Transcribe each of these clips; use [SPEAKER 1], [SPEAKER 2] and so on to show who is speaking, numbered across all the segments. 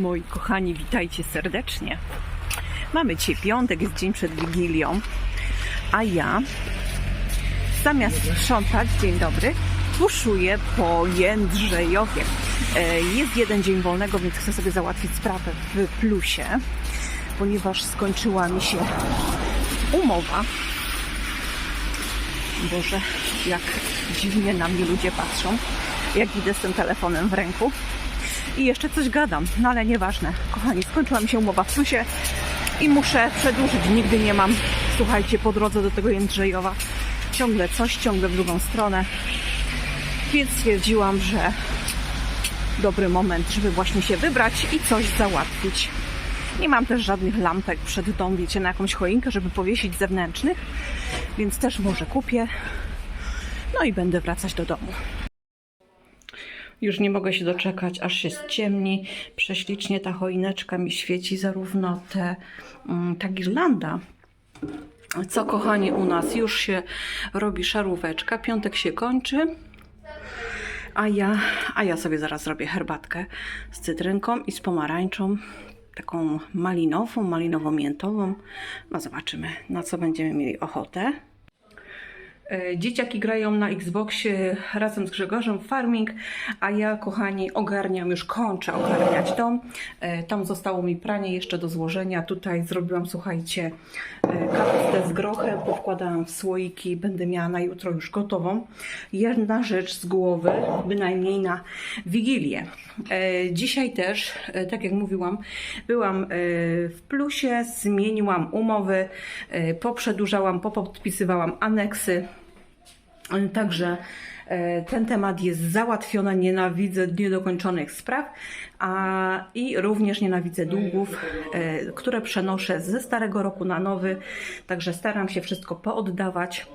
[SPEAKER 1] Moi kochani, witajcie serdecznie. Mamy dzisiaj piątek, jest dzień przed Wigilią, a ja zamiast sprzątać, dzień dobry, puszuję po Jędrzejowie. E, Jest jeden dzień wolnego, więc chcę sobie załatwić sprawę w plusie, ponieważ skończyła mi się umowa. Boże, jak dziwnie na mnie ludzie patrzą, jak idę z tym telefonem w ręku. I jeszcze coś gadam, no ale nieważne. Kochani, skończyła mi się umowa w plusie i muszę przedłużyć. Nigdy nie mam, słuchajcie, po drodze do tego Jędrzejowa ciągle coś, ciągle w drugą stronę. Więc stwierdziłam, że dobry moment, żeby właśnie się wybrać i coś załatwić. Nie mam też żadnych lampek przed dom, wiecie, na jakąś choinkę, żeby powiesić zewnętrznych, więc też może kupię. No i będę wracać do domu. Już nie mogę się doczekać, aż się ściemni. Prześlicznie ta choineczka mi świeci, zarówno te, mm, ta girlanda, co kochani u nas już się robi szaróweczka. Piątek się kończy. A ja, a ja sobie zaraz zrobię herbatkę z cytrynką i z pomarańczą. Taką malinową, malinowo-miętową. No zobaczymy, na co będziemy mieli ochotę. E, Dzieciaki grają na Xboxie razem z Grzegorzem farming, a ja, kochani, ogarniam, już kończę ogarniać dom. E, Tam zostało mi pranie jeszcze do złożenia. Tutaj zrobiłam, słuchajcie, e, kapustę z grochem, powkładałam w słoiki, będę miała na jutro już gotową. Jedna rzecz z głowy, bynajmniej na Wigilię. Dzisiaj też, tak jak mówiłam, byłam w plusie, zmieniłam umowy, poprzedłużałam, popodpisywałam aneksy. Także e, ten temat jest załatwiony. Nienawidzę niedokończonych spraw, a i również nienawidzę długów, e, które przenoszę ze starego roku na nowy. Także staram się wszystko pooddawać.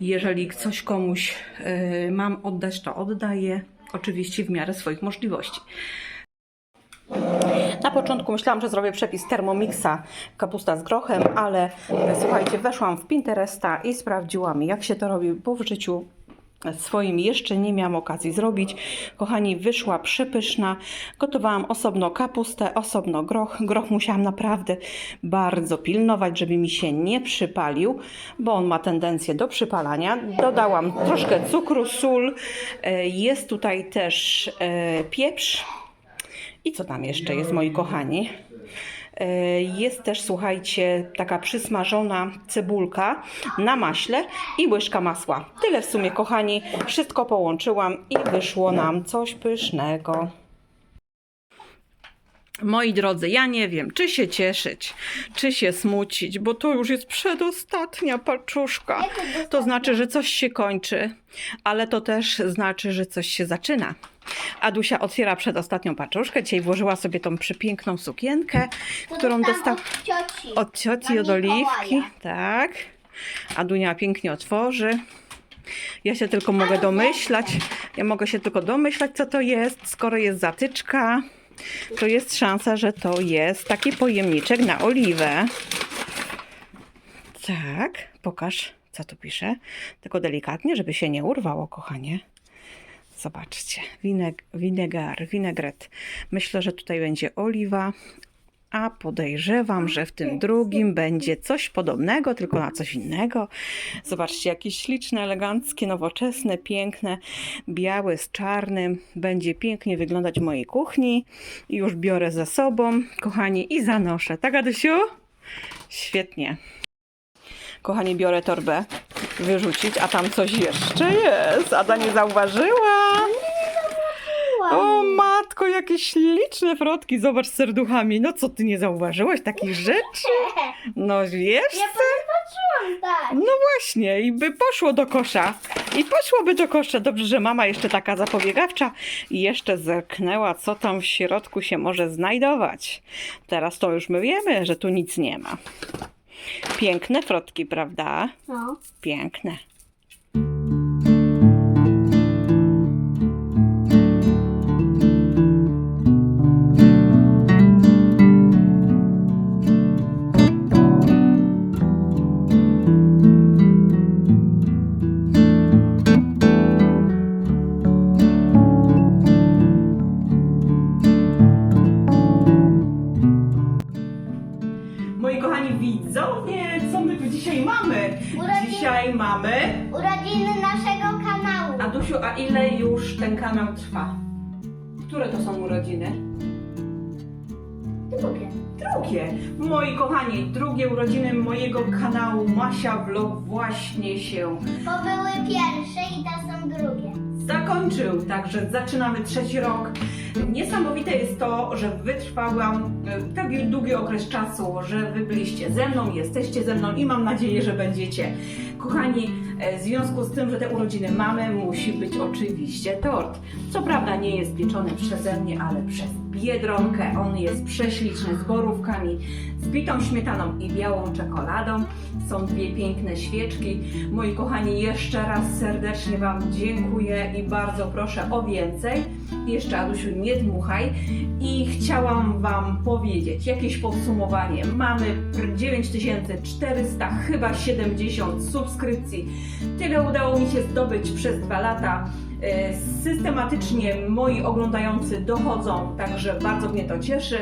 [SPEAKER 1] Jeżeli coś komuś e, mam oddać, to oddaję. Oczywiście w miarę swoich możliwości. Na początku myślałam, że zrobię przepis Thermomixa kapusta z grochem, ale e, słuchajcie, weszłam w Pinteresta i sprawdziłam, jak się to robi, bo w życiu swoim jeszcze nie miałam okazji zrobić. Kochani, wyszła przepyszna. Gotowałam osobno kapustę, osobno groch. Groch musiałam naprawdę bardzo pilnować, żeby mi się nie przypalił, bo on ma tendencję do przypalania. Dodałam troszkę cukru, sól. E, Jest tutaj też e, pieprz. I co tam jeszcze jest, moi kochani? E, Jest też, słuchajcie, taka przysmażona cebulka na maśle i łyżka masła. Tyle w sumie, kochani. Wszystko połączyłam i wyszło nam coś pysznego. Moi drodzy, ja nie wiem, czy się cieszyć, czy się smucić, bo to już jest przedostatnia paczuszka. To znaczy, że coś się kończy, ale to też znaczy, że coś się zaczyna. Adusia otwiera przedostatnią paczuszkę. Dzisiaj włożyła sobie tą przepiękną sukienkę, którą dostała
[SPEAKER 2] Od cioci.
[SPEAKER 1] od cioci, od Oliwki. Tak. Adunia pięknie otworzy. Ja się tylko mogę domyślać. Ja mogę się tylko domyślać, co to jest. Skoro jest zatyczka, to jest szansa, że to jest taki pojemniczek na oliwę. Tak, pokaż, co tu pisze. Tylko delikatnie, żeby się nie urwało, kochanie. Zobaczcie, wineg winegar, winegret. Myślę, że tutaj będzie oliwa, a podejrzewam, że w tym drugim będzie coś podobnego, tylko na coś innego. Zobaczcie, jakieś śliczne, eleganckie, nowoczesne, piękne, białe z czarnym. Będzie pięknie wyglądać w mojej kuchni. I już biorę ze sobą, kochani, i zanoszę. Tak, Adusiu? Świetnie. Kochani, biorę torbę wyrzucić, a tam coś jeszcze jest. Ada nie zauważyła. O matko, jakie śliczne frotki, zobacz z serduchami. No co, ty nie zauważyłaś takich rzeczy? No wiesz?
[SPEAKER 2] Ja patrzyłam tak.
[SPEAKER 1] No właśnie, i by poszło do kosza. I poszłoby do kosza. Dobrze, że mama jeszcze taka zapobiegawcza i jeszcze zerknęła, co tam w środku się może znajdować. Teraz to już my wiemy, że tu nic nie ma. Piękne frotki, prawda?
[SPEAKER 2] No.
[SPEAKER 1] Piękne. Moi kochani widzowie, co my tu dzisiaj mamy?
[SPEAKER 2] Urodziny.
[SPEAKER 1] Dzisiaj mamy...
[SPEAKER 2] Urodziny naszego kanału.
[SPEAKER 1] Adusiu, a ile już ten kanał trwa? Które to są urodziny?
[SPEAKER 2] Drugie.
[SPEAKER 1] Drugie. Moi kochani, drugie urodziny mojego kanału Masia Vlog właśnie się...
[SPEAKER 2] Bo były pierwsze i to są drugie.
[SPEAKER 1] Zakończył, także zaczynamy trzeci rok. Niesamowite jest to, że wytrwałam taki długi okres czasu, że wy byliście ze mną, jesteście ze mną i mam nadzieję, że będziecie. Kochani, e, w związku z tym, że te urodziny mamy, musi być oczywiście tort. Co prawda nie jest pieczony przeze mnie, ale przez Biedronkę. On jest prześliczny, z borówkami, z bitą śmietaną i białą czekoladą. Są dwie piękne świeczki. Moi kochani, jeszcze raz serdecznie Wam dziękuję i bardzo proszę o więcej. Jeszcze Adusiu, nie dmuchaj. I chciałam Wam powiedzieć jakieś podsumowanie. Mamy 9400, chyba 70 subskrypcji. Tyle udało mi się zdobyć przez dwa lata. E, Systematycznie moi oglądający dochodzą, także bardzo mnie to cieszy.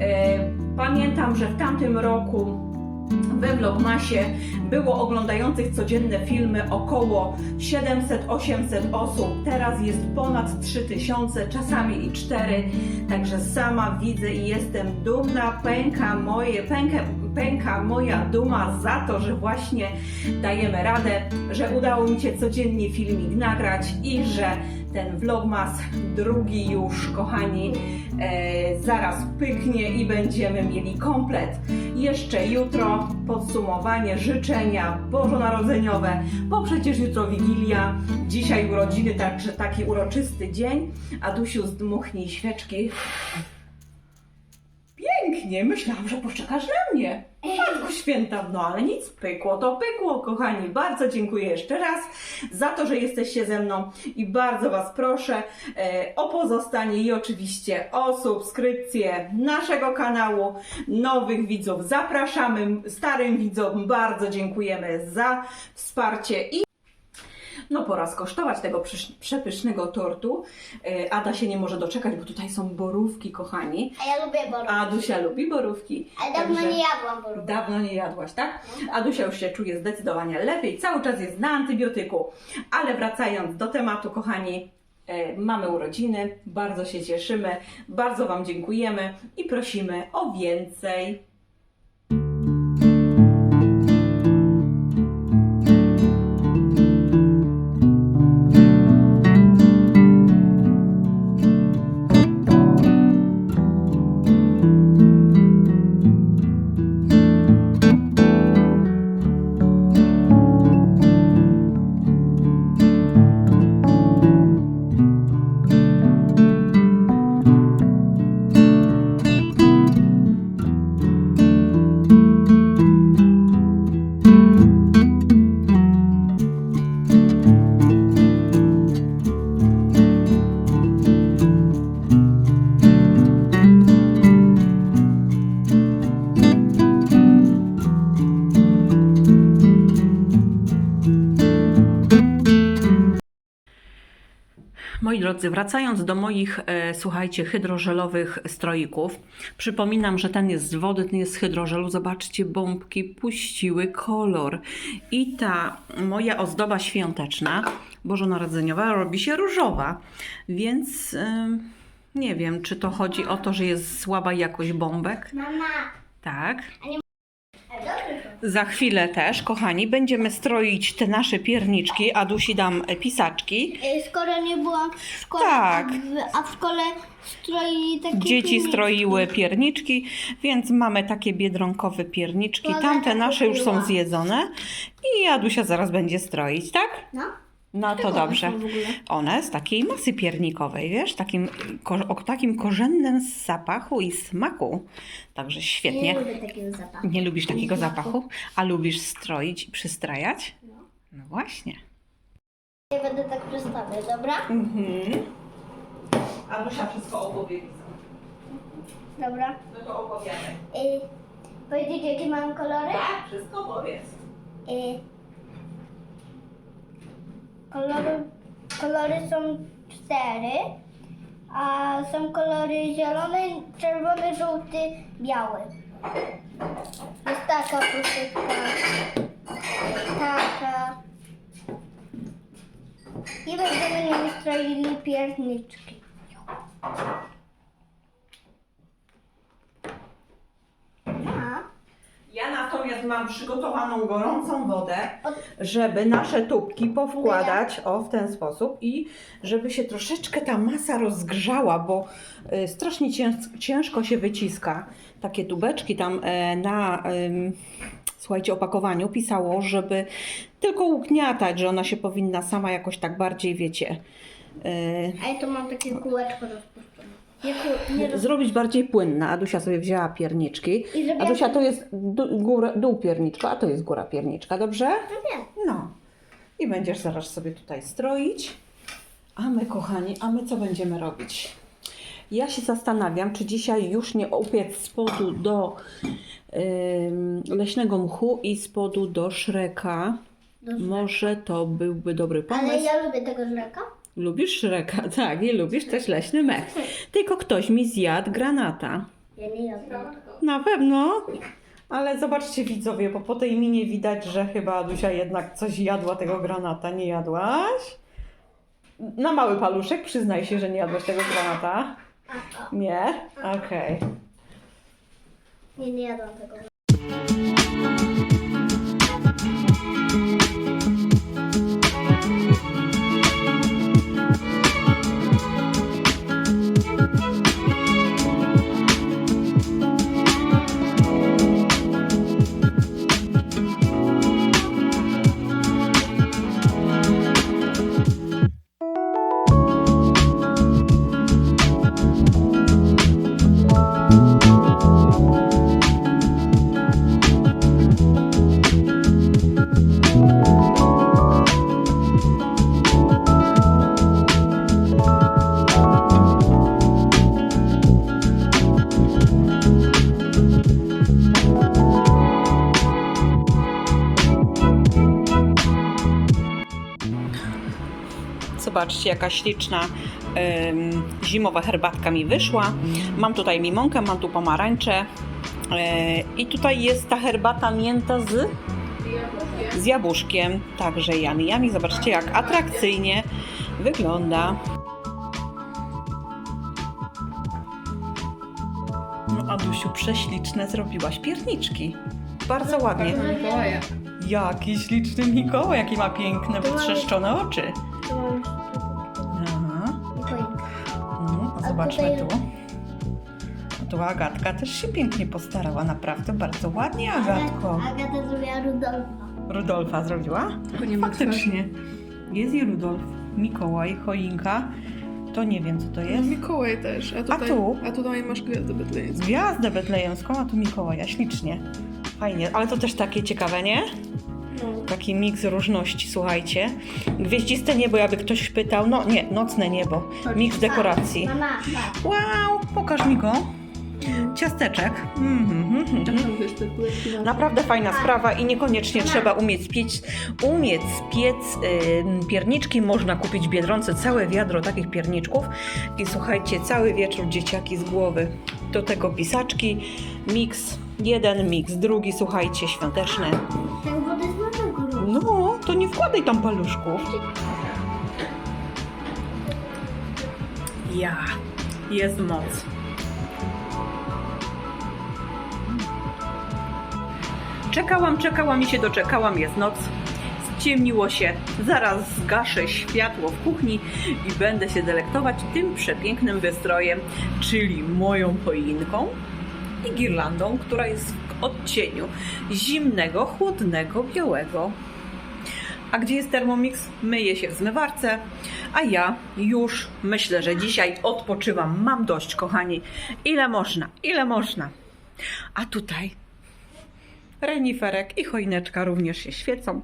[SPEAKER 1] E, Pamiętam, że w tamtym roku we Vlogmasie było oglądających codzienne filmy około 700-800 osób. Teraz jest ponad 3000, czasami i 4. Także sama widzę i jestem dumna. Pęka moje, pęka, pęka moja duma za to, że właśnie dajemy radę, że udało mi się codziennie filmik nagrać i że ten vlogmas drugi już, kochani, e, zaraz pyknie i będziemy mieli komplet. Jeszcze jutro podsumowanie, życzenia bożonarodzeniowe, bo przecież jutro Wigilia, dzisiaj urodziny, także taki uroczysty dzień. Adusiu, zdmuchnij świeczki. Pięknie, myślałam, że poczekasz na mnie. Matko święta, no ale nic, pykło to pykło, kochani. Bardzo dziękuję jeszcze raz za to, że jesteście ze mną i bardzo Was proszę e, o pozostanie i oczywiście o subskrypcję naszego kanału. Nowych widzów zapraszamy, starym widzom bardzo dziękujemy za wsparcie i no pora skosztować tego przepysznego tortu. E, Ada się nie może doczekać, bo tutaj są borówki, kochani.
[SPEAKER 2] A ja lubię borówki.
[SPEAKER 1] A Adusia lubi borówki.
[SPEAKER 2] Ale dawno nie jadłam borówki.
[SPEAKER 1] Dawno nie jadłaś, tak? Adusia już się czuje zdecydowanie lepiej, cały czas jest na antybiotyku. Ale wracając do tematu, kochani, e, mamy urodziny, bardzo się cieszymy, bardzo Wam dziękujemy i prosimy o więcej. Drodzy, wracając do moich, e, słuchajcie, hydrożelowych stroików, przypominam, że ten jest z wody, ten jest z hydrożelu. Zobaczcie, bombki puściły kolor. I ta moja ozdoba świąteczna, bożonarodzeniowa, robi się różowa. Więc em, nie wiem, czy to chodzi o to, że jest słaba jakość bombek.
[SPEAKER 2] Mama.
[SPEAKER 1] Tak. Za chwilę też, kochani, będziemy stroić te nasze pierniczki. Adusi dam e, pisaczki.
[SPEAKER 2] Y, Skoro nie byłam w szkole,
[SPEAKER 1] Tak.
[SPEAKER 2] a, w, szkole stroili takie
[SPEAKER 1] Dzieci stroiły pierniczki, więc mamy takie biedronkowe pierniczki. Tamte nasze już są zjedzone i Adusia zaraz będzie stroić, tak?
[SPEAKER 2] No.
[SPEAKER 1] No to dobrze. One z takiej masy piernikowej, wiesz, takim, ko- o takim korzennym zapachu i smaku. Także świetnie.
[SPEAKER 2] Nie lubię takiego zapachu.
[SPEAKER 1] Nie lubisz takiego zapachu, a lubisz stroić i przystrajać?
[SPEAKER 2] No.
[SPEAKER 1] No właśnie.
[SPEAKER 2] Ja będę tak przestawiać, dobra?
[SPEAKER 1] Mhm. Adusia wszystko opowie.
[SPEAKER 2] Dobra.
[SPEAKER 1] No to opowiadaj.
[SPEAKER 2] Y, powiedzieć jakie mam kolory?
[SPEAKER 1] Tak, wszystko powiedz.
[SPEAKER 2] Y, kolory, kolory są cztery, a są kolory zielony, czerwony, żółty, biały. Jest taka puszeczka tata. I będziemy nimi stroili pierniczki. A?
[SPEAKER 1] Ja natomiast mam przygotowaną gorącą wodę,
[SPEAKER 2] Od-
[SPEAKER 1] żeby nasze tubki powkładać o w ten sposób i żeby się troszeczkę ta masa rozgrzała, bo y, strasznie cięż, ciężko się wyciska. Takie tubeczki tam e, na słuchajcie opakowaniu pisało, żeby tylko ugniatać, że ona się powinna sama jakoś tak bardziej, wiecie, y,
[SPEAKER 2] A ja tu mam takie kółeczko rozpuszczone. Roz...
[SPEAKER 1] zrobić bardziej płynna. Adusia sobie wzięła pierniczki. Adusia to jest dół, góra, dół pierniczka, a to jest góra pierniczka, dobrze?
[SPEAKER 2] No.
[SPEAKER 1] No. I będziesz zaraz sobie tutaj stroić. A my, kochani, a my co będziemy robić? Ja się zastanawiam, czy dzisiaj już nie upiec spodu do ym, leśnego mchu i spodu do szreka.
[SPEAKER 2] Do
[SPEAKER 1] Może to byłby dobry
[SPEAKER 2] Ale
[SPEAKER 1] pomysł.
[SPEAKER 2] ja lubię tego żreka.
[SPEAKER 1] Lubisz szreka, tak, i lubisz też leśny mech. Tylko ktoś mi zjadł granata.
[SPEAKER 2] Ja nie jadłam.
[SPEAKER 1] Na pewno. Ale zobaczcie widzowie, bo po tej minie widać, że chyba Adusia jednak coś jadła tego granata. Nie jadłaś? Na mały paluszek przyznaj się, że nie jadłaś tego granata. Nie? Okej.
[SPEAKER 2] Nie, nie jadłam tego.
[SPEAKER 1] Zobaczcie, jaka śliczna zimowa herbatka mi wyszła. Mam tutaj limonkę, mam tu pomarańcze. Yy, I tutaj jest ta herbata mięta z, z jabłuszkiem. Także yummy, yummy. Zobaczcie, jak atrakcyjnie wygląda. No, Adusiu, prześliczne zrobiłaś pierniczki. Bardzo ładnie.
[SPEAKER 3] Mikołaja.
[SPEAKER 1] Jaki śliczny Mikołaj, jaki ma piękne, wytrzeszczone oczy. Zobaczmy tu. Tu Agatka też się pięknie postarała, naprawdę bardzo ładnie Agatko.
[SPEAKER 2] Agata zrobiła Rudolfa.
[SPEAKER 1] Rudolfa zrobiła?
[SPEAKER 3] Tylko nie ma twarzy.
[SPEAKER 1] Faktycznie. Jest i Rudolf, Mikołaj, choinka. To nie wiem co to
[SPEAKER 3] No,
[SPEAKER 1] jest.
[SPEAKER 3] Mikołaj też. A tutaj,
[SPEAKER 1] tu?
[SPEAKER 3] A tutaj masz gwiazdę betlejską.
[SPEAKER 1] Gwiazdę betlejemską, a tu Mikołaja, ślicznie. Fajnie, ale to też takie ciekawe, nie? Taki miks różności, słuchajcie. Gwieździste niebo, jakby ktoś pytał. No nie, nocne niebo. Miks dekoracji.
[SPEAKER 2] Mama.
[SPEAKER 1] Wow, pokaż mi go. Ciasteczek. Mhm, mhm, mhm.
[SPEAKER 3] tam wiesz, te kuleczki na...
[SPEAKER 1] Naprawdę fajna sprawa i niekoniecznie trzeba umieć piec, umieć piec y, pierniczki. Można kupić w Biedronce całe wiadro takich pierniczków i słuchajcie, cały wieczór dzieciaki z głowy. Do tego pisaczki, miks jeden, miks drugi, słuchajcie, świąteczne.
[SPEAKER 2] Ten wody
[SPEAKER 1] wkładaj tam paluszków. Ja, jest moc. Czekałam, czekałam i się doczekałam, jest noc. Ściemniło się, zaraz zgaszę światło w kuchni i będę się delektować tym przepięknym wystrojem, czyli moją choinką i girlandą, która jest w odcieniu zimnego, chłodnego, białego. A gdzie jest Thermomix? Myję się w zmywarce, a ja już myślę, że dzisiaj odpoczywam. Mam dość, kochani. Ile można, ile można. A tutaj reniferek i choineczka również się świecą.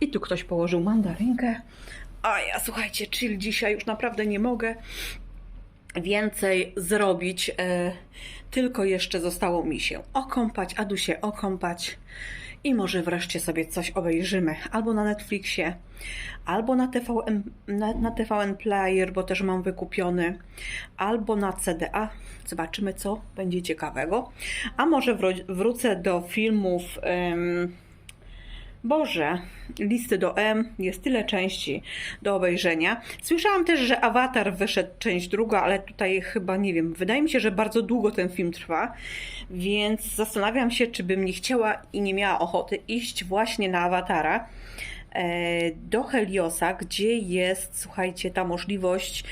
[SPEAKER 1] I tu ktoś położył mandarynkę. A ja, słuchajcie, chill dzisiaj już naprawdę nie mogę więcej zrobić. E, tylko jeszcze zostało mi się okąpać, Adu się okąpać i może wreszcie sobie coś obejrzymy albo na Netflixie, albo na TVN, na, na TVN Player, bo też mam wykupiony, albo na CDA. Zobaczymy, co będzie ciekawego. A może wró- wrócę do filmów. em, Boże, listy do M, jest tyle części do obejrzenia. Słyszałam też, że Avatar wyszedł część druga, ale tutaj chyba nie wiem. Wydaje mi się, że bardzo długo ten film trwa, więc zastanawiam się, czy bym nie chciała i nie miała ochoty iść właśnie na Awatara e, do Heliosa, gdzie jest, słuchajcie, ta możliwość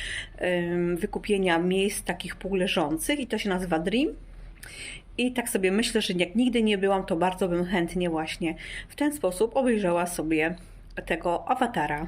[SPEAKER 1] wykupienia miejsc takich półleżących i to się nazywa Dream. I tak sobie myślę, że jak nigdy nie byłam, to bardzo bym chętnie właśnie w ten sposób obejrzała sobie tego awatara.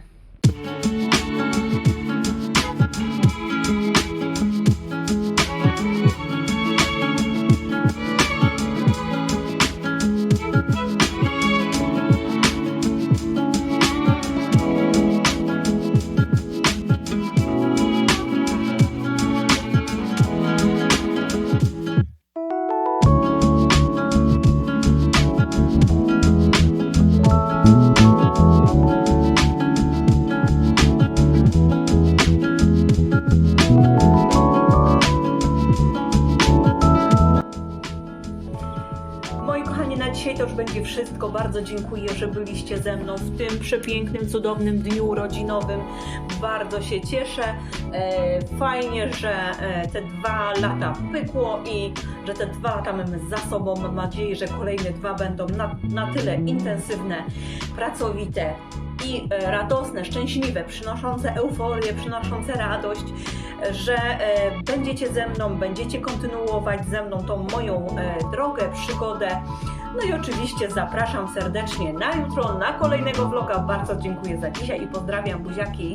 [SPEAKER 1] Bardzo dziękuję, że byliście ze mną w tym przepięknym, cudownym dniu urodzinowym. Bardzo się cieszę. E, Fajnie, że e, te dwa lata pykło i że te dwa lata mamy za sobą. Mam nadzieję, że kolejne dwa będą na, na tyle intensywne, pracowite i e, radosne, szczęśliwe, przynoszące euforię, przynoszące radość, że będziecie ze mną, będziecie kontynuować ze mną tą moją drogę, przygodę. No i oczywiście zapraszam serdecznie na jutro, na kolejnego vloga. Bardzo dziękuję za dzisiaj i pozdrawiam buziaki.